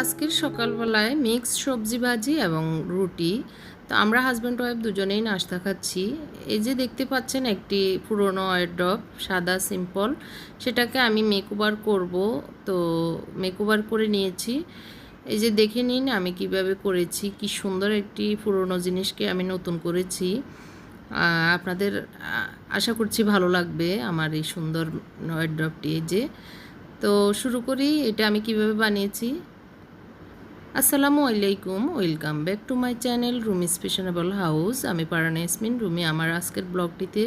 আজকের সকালবেলায় মিক্স সবজি ভাজি এবং রুটি। তো আমরা হাজব্যান্ড ওয়াইফ দুজনেই নাস্তা খাচ্ছি। এই যে দেখতে পাচ্ছেন একটি পুরনো ড্রপ সাদা সিম্পল সেটাকে আমি মেকওভার করব। তো মেকওভার করে নিয়েছি। এই যে দেখে নিন আমি কীভাবে করেছি, কি সুন্দর একটি পুরনো জিনিসকে আমি নতুন করেছি। আপনাদের আশা করছি ভালো লাগবে আমার এই সুন্দর ড্রপটি এই যে, তো শুরু করি, এটা আমি কীভাবে বানিয়েছি? আসসালামু আলাইকুম, welcome back to my channel Rumi স্পেশনেবল house. আমি পারানা ইয়াসমিন, রুমি আমার আজকের ব্লগটিতে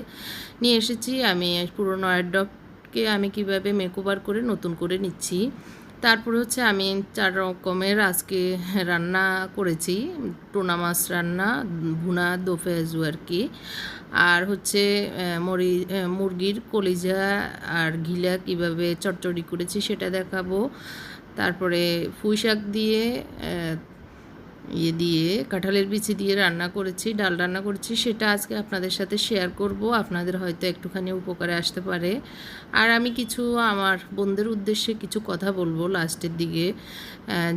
নিয়ে এসেছি। আমি পুরোনো অ্যাডপকে আমি কীভাবে মেকওভার করে নতুন করে নিচ্ছি। তারপরে হচ্ছে আমি চার রকমের আজকে রান্না করেছি। টোনা মাছ রান্না, ভুনা দোফেজু আর কি। আর হচ্ছে মরি মুরগির কলিজা আর ঘিলা কীভাবে চটচড়ি করেছি সেটা দেখাবো। তারপরে পুঁই শাক দিয়ে ইয়ে দিয়ে, কাঁঠালের বিচি দিয়ে রান্না করেছি, ডাল রান্না করেছি, সেটা আজকে আপনাদের সাথে শেয়ার করব। আপনাদের হয়তো একটুখানি উপকারে আসতে পারে। আর আমি কিছু আমার বোনদের উদ্দেশ্যে কিছু কথা বলব লাস্টের দিকে।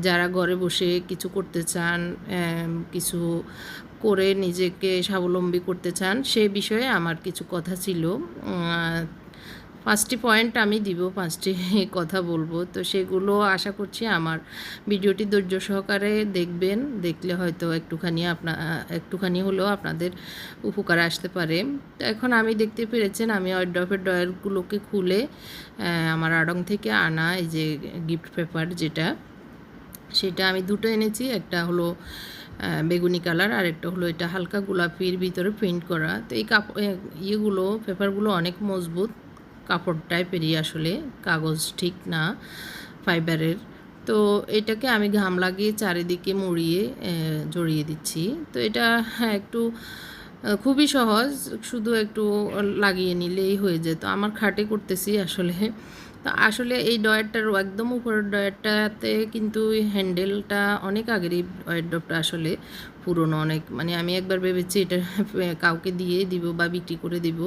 যারা ঘরে বসে কিছু করতে চান কিছু করে নিজেকে স্বাবলম্বী করতে চান, সে বিষয়ে আমার কিছু কথা ছিল। পাঁচটি পয়েন্ট আমি দিব, পাঁচটি কথা বলব। তো সেগুলো আশা করছি আমার ভিডিওটি ধৈর্য সহকারে দেখবেন। দেখলে হয়তো একটুখানি আপনা, একটুখানি হলেও আপনাদের উপকার আসতে পারে। তো এখন আমি দেখতে পেরেছেন, আমি অয়ড্রপের ডয়ারগুলোকে খুলে আমার আড়ং থেকে আনা এই যে গিফট পেপার যেটা, সেটা আমি দুটো এনেছি। একটা হলো বেগুনি কালার আর একটা হলো এটা হালকা গোলাপির ভিতরে প্রিন্ট করা। তো এই কাপ ইয়েগুলো, পেপারগুলো অনেক মজবুত। কাপড় টাইপেরই আসলে কাগজ ঠিক না ফাইবারের তো এটাকে আমি ঘাম লাগিয়ে চারিদিকে মুড়িয়ে জড়িয়ে দিচ্ছি। তো এটা হ্যাঁ একটু খুবই সহজ, শুধু একটু লাগিয়ে নিলেই হয়ে যেত। আমার খাটে করতেছি আসলে। তো আসলে এই ডয়ারটার একদম উপরের ডয়ারটাতে কিন্তু হ্যান্ডেলটা অনেক আগেরই ডয়ারটা আসলে। পুরনো অনেক মানে আমি একবার ভেবেছি এটা কাউকে দিয়ে দিব বা বিক্রি করে দিব।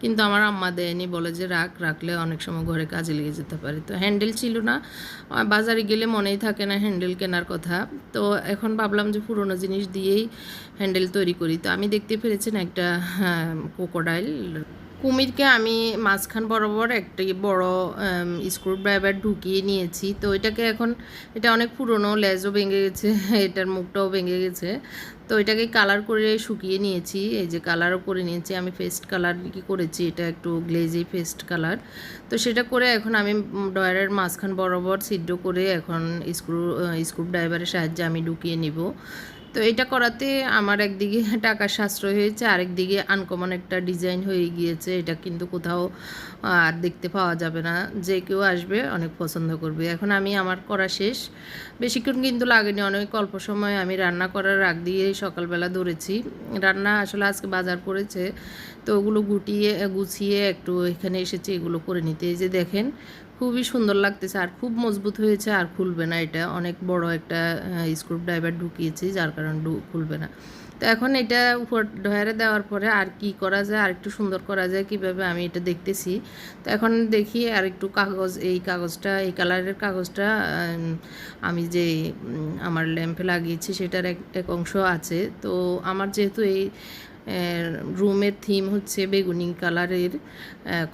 কিন্তু আমার আম্মা দেয়নি, বলে যে রাখ, রাখলে অনেক সময় ঘরে কাজে লেগে যেতে পারে। তো হ্যান্ডেল ছিল না। বাজারে গেলে মনেই থাকে না হ্যান্ডেল কেনার কথা। তো এখন ভাবলাম যে পুরনো জিনিস দিয়েই হ্যান্ডেল তৈরি করি। তো আমি দেখতে পেরেছেন একটা কোকোডাইল কুমিরকে আমি মাঝখান বরাবর একটি বড় স্ক্রু ড্রাইভার ঢুকিয়ে নিয়েছি। তো এটাকে এখন, এটা অনেক পুরনো, লেজও ভেঙে গেছে, এটার মুখটাও ভেঙে গেছে। তো এটাকে কালার করে শুকিয়ে নিয়েছি। এই যে কালারও করে নিয়েছি। আমি ফেস্ট কালার কি করেছি? এটা একটু গ্লেজি ফেস্ট কালার তো সেটা করে এখন আমি ডয়ারের মাঝখান বরাবর ছিদ্র করে এখন স্ক্রু স্ক্রু ড্রাইভারের সাহায্যে আমি ঢুকিয়ে নিব। তো এটা করাতে আমার একদিকে টাকার সাশ্রয় হয়েছে, আরেকদিকে আনকমন একটা ডিজাইন হয়ে গিয়েছে। এটা কিন্তু কোথাও আর দেখতে পাওয়া যাবে না। যে কেউ আসবে অনেক পছন্দ করবে। এখন আমি আমার করা শেষ। বেশিক্ষণ কিন্তু লাগেনি। অনেক অল্প সময় আমি রান্না করার আগ দিয়ে সকালবেলা ধরেছি। রান্না আসলে আজকে বাজার করেছে তো ওগুলো গুটিয়ে, গুছিয়ে একটু এখানে এসেছি, এগুলো করে নিতে। এই যে দেখেন খুবই সুন্দর লাগতেছে আর খুব মজবুত হয়েছে আর খুলবে না এটা। অনেক বড় একটা স্ক্রু ড্রাইভার ঢুকিয়েছি, যার কারণে খুলবে না। তো এখন এটা উপর ডয়ারে দেওয়ার পরে আর কি করা যায়, আর একটু সুন্দর করা যায়, কীভাবে আমি এটা দেখতেছি। তো এখন দেখি আর একটু কাগজ, এই কাগজটা, এই কালারের কাগজটা, আমি যে আমার ল্যাম্পে লাগিয়েছি, সেটার এক এক অংশ আছে। তো আমার যেহেতু এই রুমের থিম হচ্ছে বেগুনি কালারের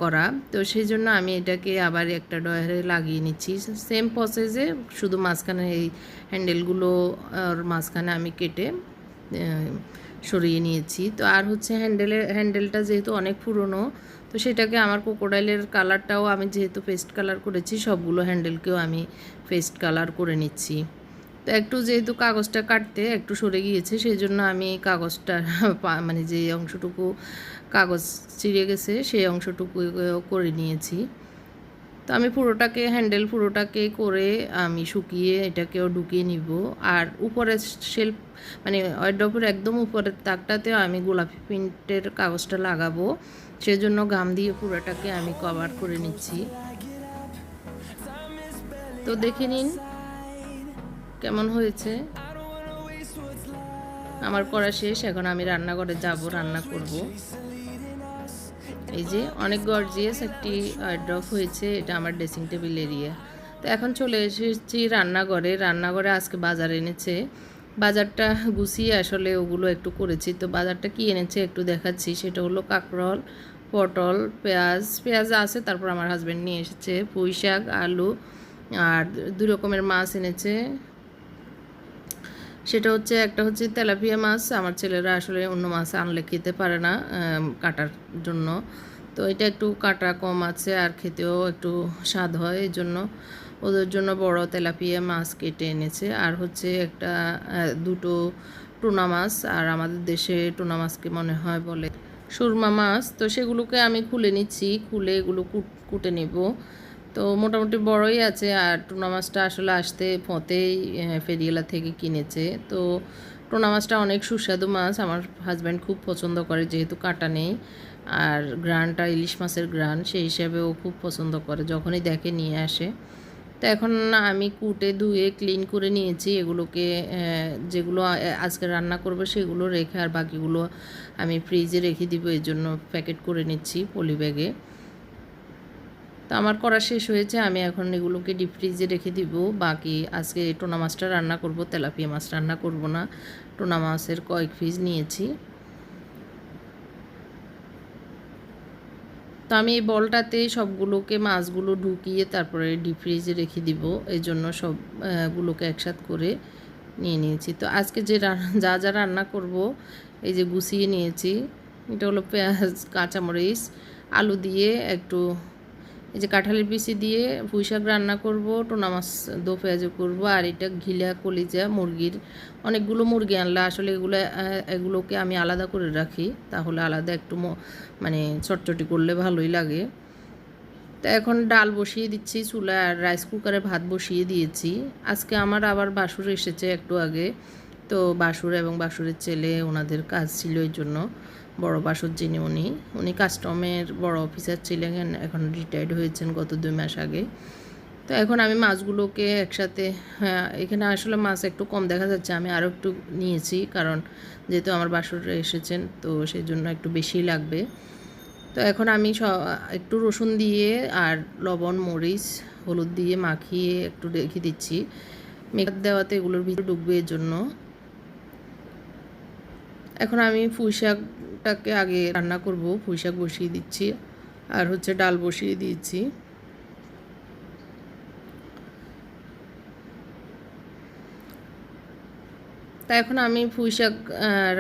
করা। তো সেই জন্য আমি এটাকে আবার একটা ডয়ারে লাগিয়ে নিচ্ছি। সেম প্রসেসে শুধু মাঝখানে এই হ্যান্ডেলগুলো মাঝখানে আমি কেটে সরিয়ে নিয়েছি। তো আর হচ্ছে হ্যান্ডেলের হ্যান্ডেলটা যেহেতু অনেক পুরনো, তো সেটাকে আমার কোকোডাইলের কালারটাও আমি যেহেতু পেস্ট কালার করেছি, সবগুলো হ্যান্ডেলকেও আমি পেস্ট কালার করে নিচ্ছি। তো একটু যেহেতু কাগজটা কাটতে একটু সরে গিয়েছে সেই জন্য আমি কাগজটা পা- মানে যে অংশটুকু কাগজ চিড়ে গেছে, সেই অংশটুকু করে নিয়েছি। তো আমি পুরোটাকে, হ্যান্ডেল পুরোটাকে করে আমি শুকিয়ে এটাকেও ঢুকিয়ে নিব। আর উপরের শেল্ফ মানে ওয়ার্ড্রপের একদম উপরের তাকটাতেও আমি গোলাপি প্রিন্টের কাগজটা লাগাবো। সেজন্য গাম দিয়ে পুরোটাকে আমি কভার করে নিচ্ছি। তো দেখে নিন কেমন হয়েছে? আমার করা শেষ, এখন আমি রান্নাঘরে যাব, রান্না করব। এই যে অনেক গর্জিয়াস একটি ড্রপ হয়েছে, এটা আমার ড্রেসিং টেবিল এরিয়া তো এখন চলে এসেছি রান্নাঘরে। রান্নাঘরে আজকে বাজার এনেছে। বাজারটা গুছিয়ে আসলে ওগুলো একটু করেছি। তো বাজারটা কি এনেছে একটু দেখাচ্ছি। সেটা হলো কাঁকরোল, পটল, পেঁয়াজ। পেঁয়াজ আছে, তারপর আমার হাজব্যান্ড নিয়ে এসেছে পুঁই শাক আলু, আর দুই রকমের মাছ এনেছে। সেটা হচ্ছে একটা হচ্ছে তেলাপিয়া মাছ, আমার ছেলেরা আসলে অন্য মাছ আনলে খেতে পারে না কাটার জন্য। তো এটা একটু কাটা কম আছে আর খেতেও একটু স্বাদ হয় এই জন্য ওদের জন্য বড় তেলাপিয়া মাছ কেটে এনেছে। আর হচ্ছে একটা দুটো টুনা মাছ, আর আমাদের দেশে টুনা মাছকে মনে হয় বলে। সুরমা মাছ, তো সেগুলোকে আমি খুলে নিচ্ছি, খুলে এগুলো কুট- নেব। তো মোটামুটি বড়ই আছে আর টুনা মাছটা আসলে আসতে আহ, ফেরিয়ালা থেকে কিনেছে। তো টুনা মাছটা অনেক সুস্বাদু মাছ আমার হাজব্যান্ড খুব পছন্দ করে যেহেতু কাটা নেই। আর গ্রানটা ইলিশ মাছের গ্রান সেই হিসাবে ও খুব পছন্দ করে যখনই দেখে নিয়ে আসে। তো এখন আমি কুটে ধুয়ে ক্লিন করে নিয়েছি এগুলোকে যেগুলো আজকে রান্না করব সেগুলো রেখে আর বাকিগুলো আমি ফ্রিজে রেখে দিব এই জন্য প্যাকেট করে নিচ্ছি পলি ব্যাগে তো আমার করা শেষ হয়েছে, আমি এখন এগুলোকে ডিপ ফ্রিজে রেখে দিব। বাকি আজকে টোনা মাছটা রান্না করব, তেলাপিয়া মাছ রান্না করব না। টোনা মাছের কয়েক পিস নিয়েছি। তো আমি এই বলটাতে সবগুলোকে, মাছগুলো ঢুকিয়ে তারপরে ডিপ ফ্রিজে রেখে দিব। এই জন্য সবগুলোকে একসাথ করে নিয়ে নিয়েছি। তো আজকে যে যা যা রান্না করব, এই যে গুছিয়ে নিয়েছি, এটা হলো পেঁয়াজ, কাঁচামরিচ, আলু দিয়ে একটু এই যে কাঁঠালের পিসি দিয়ে পুঁই শাক রান্না করব, টোনা মাছ দো পেঁয়াজও করব, আর এটা ঘিলা, কলিজা, মুরগির অনেকগুলো মুরগি আনলে। আসলে এগুলো এগুলোকে আমি আলাদা করে রাখি, তাহলে আলাদা একটু মানে চটচটি করলে ভালোই লাগে। তো এখন ডাল বসিয়ে দিচ্ছি চুলা আর রাইস কুকারে ভাত বসিয়ে দিয়েছি। আজকে আমার আবার বাসুর এসেছে একটু আগে। তো বাসুর এবং বাসুরের ছেলে, ওনাদের কাজ ছিল এই জন্য। বড় বাসুর যিনি উনি উনি কাস্টমের বড় অফিসার ছিলেন, এখন রিটায়ার্ড হয়েছেন গত দুই মাস আগে। তো এখন আমি মাছগুলোকে একসাথে হ্যাঁ এখানে আসলে মাছ একটু কম দেখা যাচ্ছে, আমি আরও একটু নিয়েছি, কারণ যেহেতু আমার বাসুররা এসেছেন, তো সেই জন্য একটু বেশি লাগবে। তো এখন আমি স- একটু রসুন দিয়ে আর লবণ, মরিচ, হলুদ দিয়ে মাখিয়ে একটু রেখে দিচ্ছি। মেকআপ দেওয়াতে এগুলোর ভিতরে ডুববে এর জন্য। এখন আমি পুঁই শাকটাকে আগে রান্না করব পুঁই শাক বসিয়ে দিচ্ছি, আর হচ্ছে ডাল বসিয়ে দিয়েছি। তা এখন আমি পুঁই শাক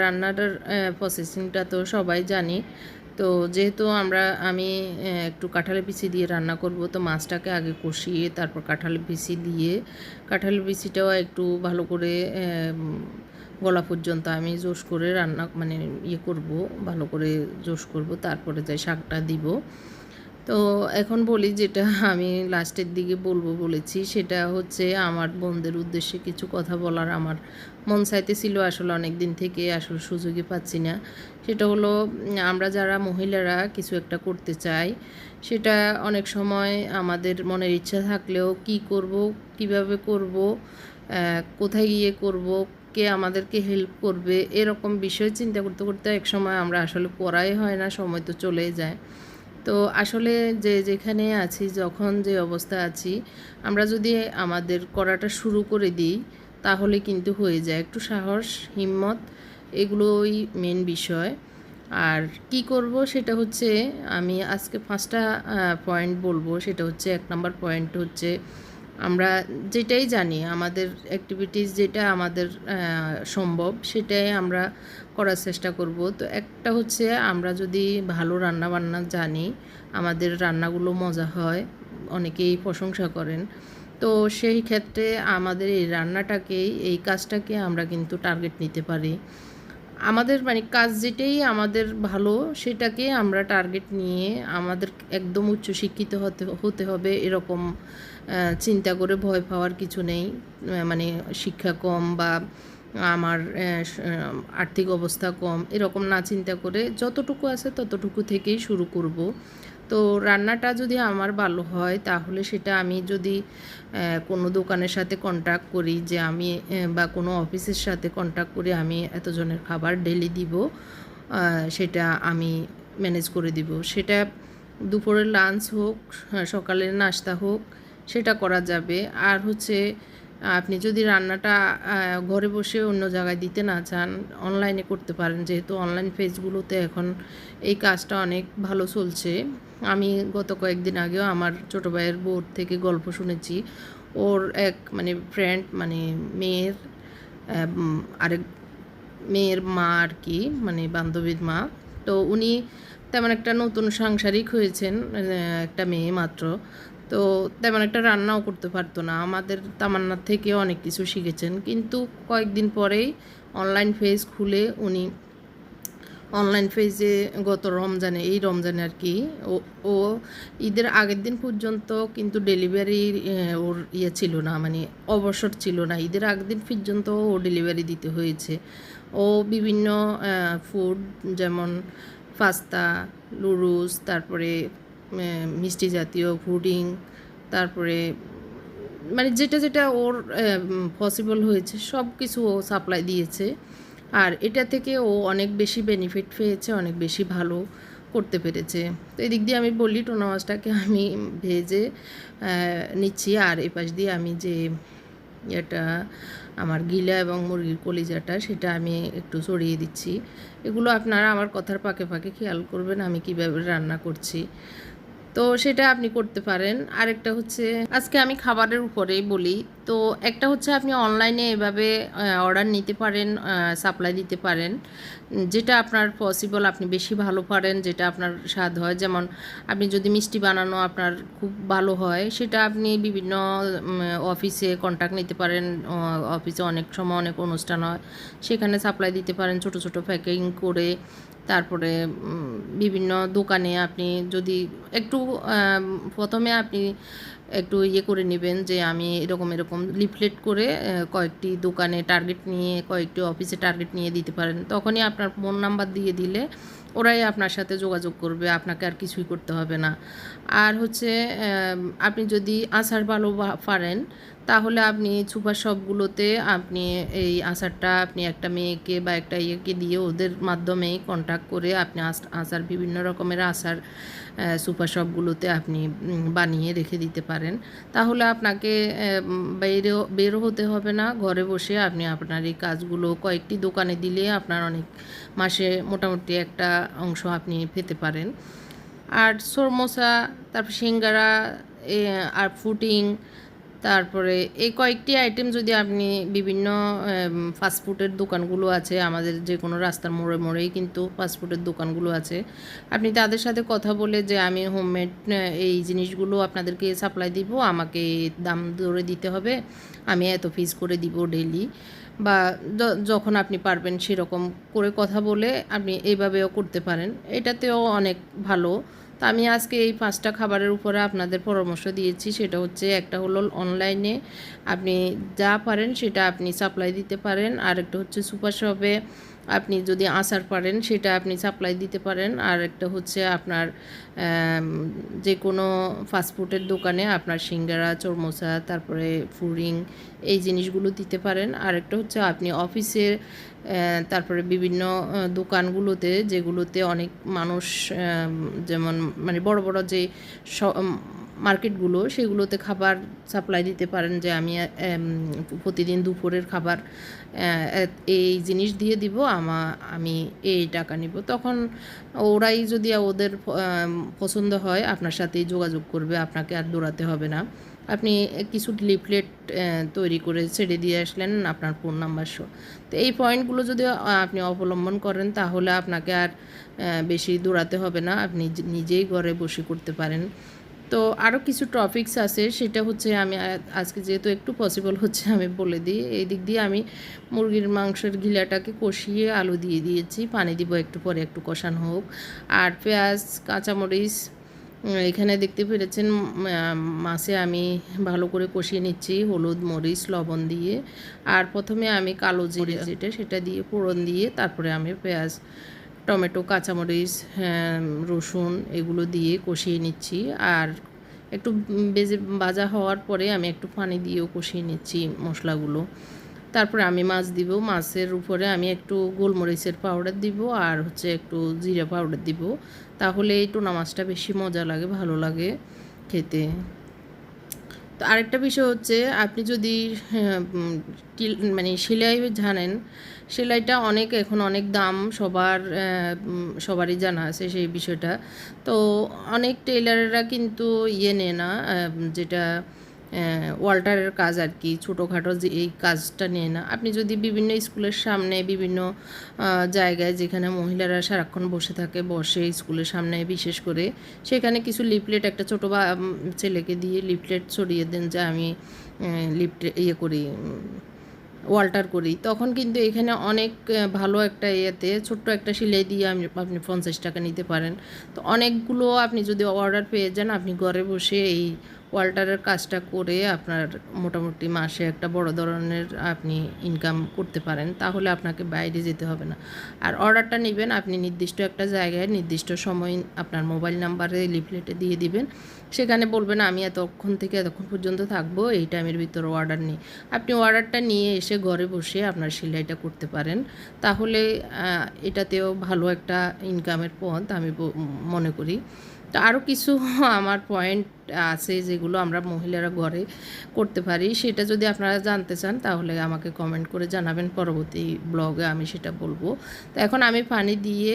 রান্নাটার প্রসেসিংটা তো সবাই জানি। তো যেহেতু আমরা, আমি একটু কাঁঠালের বিচি দিয়ে রান্না করব, তো মাছটাকে আগে কষিয়ে, তারপর কাঁঠালের বিচি দিয়ে কাঁঠালের বিচিটাও একটু ভালো করে গলা পর্যন্ত আমি জোশ করে রান্না মানে ইয়ে করব, ভালো করে জোশ করব, তারপরে যাই শাকটা দিব। তো এখন বলি যেটা আমি লাস্টের দিকে বলব বলেছি, সেটা হচ্ছে আমার বোনদের উদ্দেশ্যে কিছু কথা বলার আমার মন চাইতেছিল আসলে অনেক দিন থেকে আসলে সুযোগই পাচ্ছি না। সেটা হলো, আমরা যারা মহিলারা কিছু একটা করতে চাই, সেটা অনেক সময় আমাদের মনের ইচ্ছা থাকলেও কি করব, কীভাবে করব কোথায় গিয়ে করব কে আমাদেরকে হেল্প করবে, এরকম বিষয় চিন্তা করতে করতে এক সময় আমরা আসলে পড়াই হয় না, সময় তো চলেই যায়। তো আসলে যে যেখানে আছি, যখন যে অবস্থা আছি, আমরা যদি আমাদের করাটা শুরু করে দিই, তাহলে কিন্তু হয়ে যায়। একটু সাহস, হিম্মত, এগুলোই মেন বিষয়। আর কি করব সেটা হচ্ছে, আমি আজকে পাঁচটা পয়েন্ট বলব। সেটা হচ্ছে, এক নম্বর পয়েন্ট হচ্ছে আমরা যেটাই জানি, আমাদের অ্যাক্টিভিটিস যেটা আমাদের সম্ভব, সেটাই আমরা করার চেষ্টা করব। তো একটা হচ্ছে আমরা যদি ভালো রান্না বান্না জানি, আমাদের রান্নাগুলো মজা হয়, অনেকেই প্রশংসা করেন, তো সেই ক্ষেত্রে আমাদের এই রান্নাটাকেই, এই কাজটাকে আমরা কিন্তু টার্গেট নিতে পারি। আমাদের মানে কাজ যেটাই আমাদের ভালো, সেটাকে আমরা টার্গেট নিয়ে আমাদের একদম উচ্চশিক্ষিত হতে হতে হবে এরকম চিন্তা করে ভয় পাওয়ার কিছু নেই। মানে শিক্ষা কম বা আমার আর্থিক অবস্থা কম, এরকম না চিন্তা করে যতটুকু আছে ততটুকু থেকেই শুরু করব। তো রান্নাটা যদি আমার ভালো হয় তাহলে সেটা আমি যদি কোনো দোকানের সাথে কন্ট্যাক্ট করি যে আমি বা কোনো অফিসের সাথে কন্ট্যাক্ট করে আমি এতজনের খাবার ডেলি দিব সেটা আমি ম্যানেজ করে দিব। সেটা দুপুরের লাঞ্চ হোক হ্যাঁ, সকালের নাস্তা হোক সেটা করা যাবে। আর হচ্ছে আপনি যদি রান্নাটা ঘরে বসে অন্য জায়গায় দিতে না চান অনলাইনে করতে পারেন। যেহেতু অনলাইন পেজগুলোতে এখন এই কাজটা অনেক ভালো চলছে। আমি গত কয়েকদিন আগেও আমার ছোটো ভাইয়ের বোর থেকে গল্প শুনেছি। ওর এক মানে ফ্রেন্ড মানে মেয়ের আরেক মেয়ের মা আর কি মানে বান্ধবীর মা। তো উনি তেমন একটা নতুন সাংসারিক হয়েছেন একটা মেয়ে মাত্র। তো তেমন একটা রান্নাও করতে পারতো না। আমাদের তামান্নার থেকে অনেক কিছু শিখেছেন। কিন্তু কয়েকদিন পরেই অনলাইন পেজ খুলে উনি অনলাইন পেজে গত রমজানে, এই রমজানে আর কি, ও ঈদের আগের দিন পর্যন্ত কিন্তু ডেলিভারি ওর ইয়ে ছিল না মানে অবসর ছিল না। ঈদের আগের দিন পর্যন্ত ও ডেলিভারি দিতে হয়েছে। ও বিভিন্ন ফুড যেমন পাস্তা লুরুস তারপরে মিষ্টি জাতীয় পুডিং তারপরে মানে যেটা যেটা ওর পসিবল হয়েছে সব কিছু ও সাপ্লাই দিয়েছে। আর এটা থেকে ও অনেক বেশি বেনিফিট পেয়েছে, অনেক বেশি ভালো করতে পেরেছে। তো এদিক দিয়ে আমি বললি, টোনা মাছটাকে আমি ভেজে নিচ্ছি। আর এ পাশ দিয়ে আমি যে এটা আমার গিলা এবং মুরগির কলিজাটা, সেটা আমি একটু ছড়িয়ে দিচ্ছি। এগুলো আপনারা আমার কথার পাকে পাকে খেয়াল করবেন, আমি কীভাবে রান্না করছি। তো সেটা আপনি করতে পারেন। আরেকটা হচ্ছে, আজকে আমি খাবারের উপরেই বলি, তো একটা হচ্ছে আপনি অনলাইনে এভাবে অর্ডার নিতে পারেন সাপ্লাই দিতে পারেন। যেটা আপনার পসিবল আপনি বেশি ভালো পারেন, যেটা আপনার স্বাদ হয়। যেমন আপনি যদি মিষ্টি বানানো আপনার খুব ভালো হয়, সেটা আপনি বিভিন্ন অফিসে কন্ট্যাক্ট নিতে পারেন। অফিসে অনেক সময় অনেক অনুষ্ঠান হয়, সেখানে সাপ্লাই দিতে পারেন ছোট ছোট প্যাকিং করে। তারপরে বিভিন্ন দোকানে আপনি যদি একটু প্রথমে আপনি একটু ইয়ে করে নেবেন যে আমি এরকম এরকম লিফলেট করে কয়েকটি দোকানে টার্গেট নিয়ে, কয়েকটি অফিসে টার্গেট নিয়ে দিতে পারেন। তখনই আপনার ফোন নাম্বার দিয়ে দিলে ওরাই আপনার সাথে যোগাযোগ করবে, আপনাকে আর কিছুই করতে হবে না। আর হচ্ছে আপনি যদি আচার ভালো পারেন, তাহলে আপনি সুপার শপগুলোতে আপনি এই আচারটা আপনি একটা মেয়েকে বা একটা ইয়েকে দিয়ে ওদের মাধ্যমেই কন্ট্যাক্ট করে আপনি আস- আচার বিভিন্ন রকমের আচার সুপার শপগুলোতে আপনি বানিয়ে রেখে দিতে পারেন। তাহলে আপনাকে বেরো বেরো হতে হবে না। ঘরে বসে আপনি আপনার এই কাজগুলো কয়েকটি দোকানে দিলে আপনার অনেক মাসে মোটামুটি একটা অংশ আপনি পেতে পারেন। আর সমোসা, তারপর সিঙ্গারা আর ফুডিং তারপরে এই কয়েকটি আইটেম যদি আপনি বিভিন্ন ফাস্টফুডের দোকানগুলো আছে, আমাদের যে কোনো রাস্তার মোড়ে মোড়েই কিন্তু ফাস্টফুডের দোকানগুলো আছে, আপনি তাদের সাথে কথা বলে যে আমি হোমমেড এই জিনিসগুলো আপনাদেরকে সাপ্লাই দিব, আমাকে দাম ধরে দিতে হবে, আমি এত ফিস করে দিব ডেলি বা যখন আপনি পারবেন সেরকম করে কথা বলে আপনি এইভাবেও করতে পারেন, এটাতেও অনেক ভালো। তো আমি আজকে এই পাঁচটা খাবারের উপরে আপনাদের পরামর্শ দিয়েছি। সেটা হচ্ছে একটা হলো অনলাইনে আপনি যা পারেন সেটা আপনি সাপ্লাই দিতে পারেন। আর একটা হচ্ছে সুপার শপে আপনি যদি আসার পারেন সেটা আপনি সাপ্লাই দিতে পারেন। আর একটা হচ্ছে আপনার যে কোনো ফাস্টফুডের দোকানে আপনার সিঙ্গারা, চরমোসা, তারপরে ফুডিং এই জিনিসগুলো দিতে পারেন। আর একটা হচ্ছে আপনি অফিসের তারপরে বিভিন্ন দোকানগুলোতে যেগুলোতে অনেক মানুষ যেমন মানে বড় বড় যে মার্কেটগুলো, সেগুলোতে খাবার সাপ্লাই দিতে পারেন যে আমি প্রতিদিন দুপুরের খাবার এই জিনিস দিয়ে দিব, আমা, আমি এই টাকা নিব। তখন ওরাই যদি ওদের পছন্দ হয়, আপনার সাথেই যোগাযোগ করবে, আপনাকে আর দৌড়াতে হবে না। আপনি কিছু লিফলেট তৈরি করে ছেড়ে দিয়ে আসলেন আপনার ফোন নাম্বার সহ। তো এই পয়েন্টগুলো যদি আপনি অবলম্বন করেন তাহলে আপনাকে আর বেশি দৌড়াতে হবে না। আপনি নিজেই ঘরে বসে করতে পারেন। তো আরও কিছু টপিকস আছে, সেটা হচ্ছে আমি আজকে যেহেতু একটু পসিবল হচ্ছে আমি বলে দিই। এই দিক দিয়ে আমি মুরগির মাংসের ঘিলাটাকে কষিয়ে আলু দিয়ে দিয়েছি। পানি দিব একটু পরে একটু কষানো হোক। আর পেঁয়াজ, কাঁচামরিচ এখানে দেখতে পেরেছেন মাছে আমি ভালো করে কষিয়ে নিচ্ছি হলুদ মরিচ লবণ দিয়ে। আর প্রথমে আমি কালো জিরে যেটা সেটা দিয়ে ফোড়ন দিয়ে তারপরে আমি পেঁয়াজ টমেটো কাঁচামরিচ হ্যাঁ, রসুন এগুলো দিয়ে কষিয়ে নিচ্ছি। আর একটু বেজে ভাজা হওয়ার পরে আমি একটু পানি দিয়েও কষিয়ে নিচ্ছি মশলাগুলো। তারপরে আমি মাছ দিব মাছের উপরে আমি একটু গোলমরিচের পাউডার দিব আর হচ্ছে একটু জিরা পাউডার দিব। তাহলে এই টোনা মাছটা বেশি মজা লাগে ভালো লাগে খেতে। তো আরেকটা বিষয় হচ্ছে আপনি যদি হ্যাঁ, মানে সেলাই জানেন সেলাইটা অনেক এখন অনেক দাম সবার সবারই জানা আছে সেই বিষয়টা। তো অনেক টেলারেরা কিন্তু ইয়ে নেয় না যেটা ওয়াল্টারের কাজ আর কি, ছোটোখাটো যে এই কাজটা নেয় না। আপনি যদি বিভিন্ন স্কুলের সামনে বিভিন্ন জায়গায় যেখানে মহিলারা সারাক্ষণ বসে থাকে, বসে স্কুলের সামনে বিশেষ করে, সেখানে কিছু লিফলেট, একটা ছোটো বা ছেলেকে দিয়ে লিফলেট ছড়িয়ে দেন যে আমি লিফটে ইয়ে করি ওয়াল্টার করি। তখন কিন্তু এখানে অনেক ভালো একটা ইয়েতে, ছোট্ট একটা সেলাই দিয়ে আমি আপনি পঞ্চাশ টাকা নিতে পারেন। তো অনেকগুলো আপনি যদি অর্ডার পেয়ে যান, আপনি ঘরে বসে এই ওয়াল্টারের কাজটা করে আপনার মোটামুটি মাসে একটা বড় ধরনের আপনি ইনকাম করতে পারেন, তাহলে আপনাকে বাইরে যেতে হবে না। আর অর্ডারটা নেবেন, আপনি নির্দিষ্ট একটা জায়গায় নির্দিষ্ট সময় আপনার মোবাইল নাম্বারে লিফলেটে দিয়ে দিবেন। সেখানে বলবেন, আমি এতক্ষণ থেকে এতক্ষণ পর্যন্ত থাকব, এই টাইমের ভিতরে অর্ডার নিই। আপনি অর্ডারটা নিয়ে এসে ঘরে বসে আপনার সেলাইটা করতে পারেন। তাহলে এটাতেও ভালো একটা ইনকামের পথ আমি মনে করি। তো আরও কিছু আমার পয়েন্ট আছে যেগুলো আমরা মহিলারা ঘরে করতে পারি। সেটা যদি আপনারা জানতে চান, তাহলে আমাকে কমেন্ট করে জানাবেন। পরবর্তী ব্লগে আমি সেটা বলব। তো এখন আমি পানি দিয়ে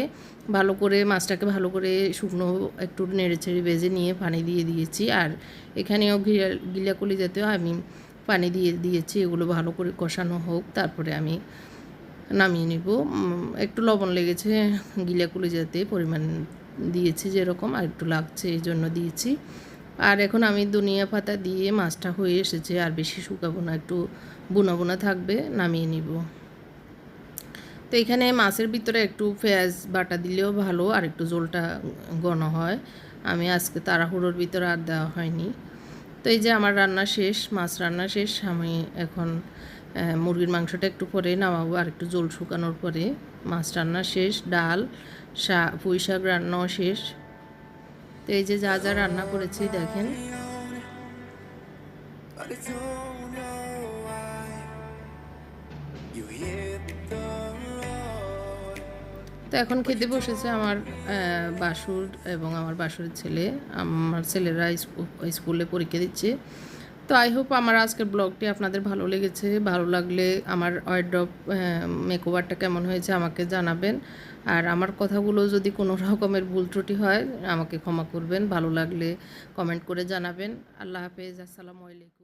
ভালো করে, মাছটাকে ভালো করে শুকনো একটু নেড়ে ছেড়ে ভেজে নিয়ে পানি দিয়ে দিয়েছি। আর এখানেও গিলা, গিলাকুলি জাতীয় আমি পানি দিয়ে দিয়েছি। এগুলো ভালো করে কষানো হোক, তারপরে আমি নামিয়ে নিব। একটু লবণ লেগেছে গিলাকুলি যাতে পরিমাণ দিয়েছি যেরকম আর একটু লাগছে এই জন্য দিয়েছি। আর এখন আমি দুনিয়া পাতা দিয়ে মাছটা হয়ে এসেছে, আর বেশি শুকাবো না, একটু বুনা বুনা থাকবে, নামিয়ে নিব। তো এখানে মাছের ভিতরে একটু পেঁয়াজ বাটা দিলেও ভালো, আর একটু জোলটা ঘন হয়। আমি আজকে তাড়াহুড়োর ভিতরে আর দেওয়া হয়নি। তো এই যে আমার রান্না শেষ, মাছ রান্না শেষ, আমি এখন মুরগির মাংসটা একটু পরে নামাবো আর একটু জল শুকানোর পরে। মাছ রান্না শেষ, ডাল, শা, পুঁই শাক রান্নাও শেষ। তো এই যে যা যা রান্না করেছি, দেখেন. তো এখন খেতে বসেছে আমার বাসুর এবং আমার বাসুরের ছেলে। আমার ছেলেরা স্কুলে পরীক্ষা দিচ্ছে। তো আই হোপ আমার আজকের ব্লগটি আপনাদের ভালো লেগেছে, ভালো লাগলে আমার ওয়ার্ড্রপ মেকওভারটা কেমন হয়েছে আমাকে জানাবেন। আর আমার কথাগুলো যদি কোনো রকমের ভুল ত্রুটি হয়, আমাকে ক্ষমা করবেন। ভালো লাগলে কমেন্ট করে জানাবেন। আল্লাহ হাফেজ, আসসালামু আলাইকুম।